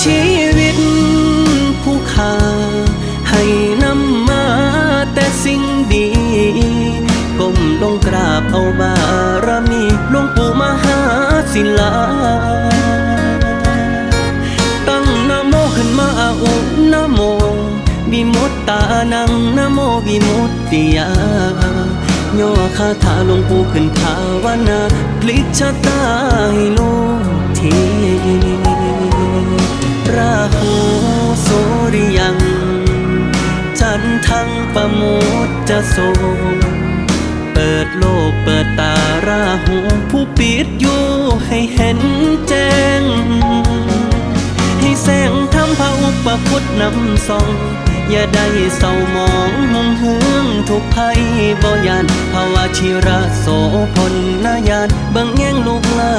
ชีวิตผู้ขาให้นำมาแต่สิ่งดีก้มลงกราบเอาบารมีหลวงปู่มหาศิลา ตั้งนโมขึ้นมาอุนโมวิมุตตานังนโมวิมุตติยาย่อคาถาหลวงปู่ขึ้นภาวนาพลิกชะตาให้ลูกที นทั้งประโมทจะโสเปิดโลกเปิดตาราหูผู้ปิดอยู่ให้เห็นแจ้ง ให้แสงทำพระอุปพุทธนำส่อง อย่าได้เศร้ามองมุงเฮืองทุกภัยบ่ยานภาวะชิระโสพลนายานบิ่งแย่งลูกลา